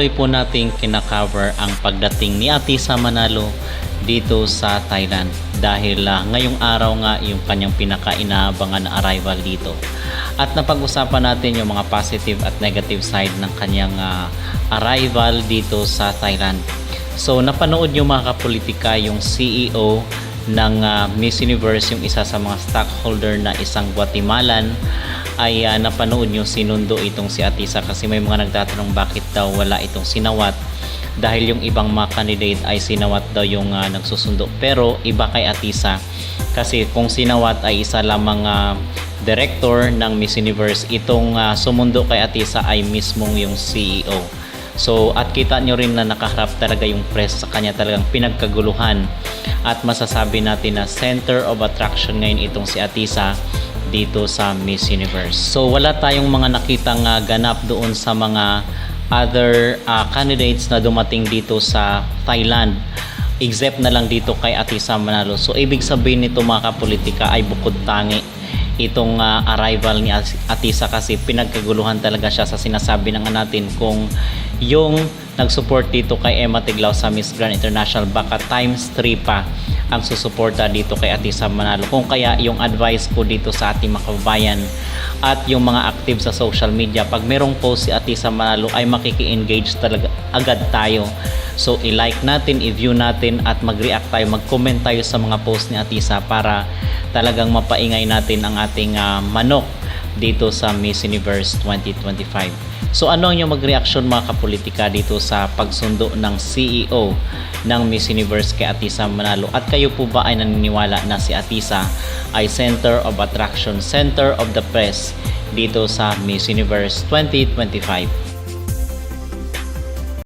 lagi po nating kinakover ang pagdating ni Atisa Manalo dito sa Thailand dahil ah, ngayong araw nga yung kanyang pinaka-inaabangan na arrival dito. At napag-usapan natin yung mga positive at negative side ng kanyang ah, arrival dito sa Thailand. So napanood nyo mga kapolitika yung CEO ng ah, Miss Universe, yung isa sa mga stockholder na isang Guatemalan ay ah, napanood nyo sinundo itong si Atisa kasi may mga nagtatanong bakit daw wala itong sinawat. Dahil yung ibang mga candidate ay sinawat daw yung ah, nagsusundo. Pero iba kay Atisa kasi kung sinawat ay isa lamang ah, director ng Miss Universe itong ah, sumundo kay Atisa ay mismong yung CEO So at kita nyo rin na nakaharap talaga yung press sa kanya talagang pinagkaguluhan. At masasabi natin na center of attraction ngayon itong si Atisa dito sa Miss Universe. So wala tayong mga nakitang ah, ganap doon sa mga other ah, candidates na dumating dito sa Thailand except na lang dito kay Atisa Manalo. So ibig sabihin nito mga kapolitika ay bukod tangi itong ah, arrival ni Atisa kasi pinagkaguluhan talaga siya sa sinasabi ng natin kung yung nag-support dito kay Emma Tiglao sa Miss Grand International baka times 3 pa ang susuporta dito kay Atisa Manalo. Kung kaya yung advice ko dito sa ating mga kababayan at yung mga active sa social media, pag merong post si Atisa Manalo ay makiki-engage talaga agad tayo. So i-like natin, i-view natin at mag-react tayo, mag-comment tayo sa mga post ni Atisa para talagang mapaingay natin ang ating ah, manok dito sa Miss Universe 2025. So ano ang inyong mag-reaction mga kapolitika dito sa pagsundo ng CEO ng Miss Universe kay Atisa Manalo? At kayo po ba ay naniniwala na si Atisa ay center of attraction, center of the press dito sa Miss Universe 2025?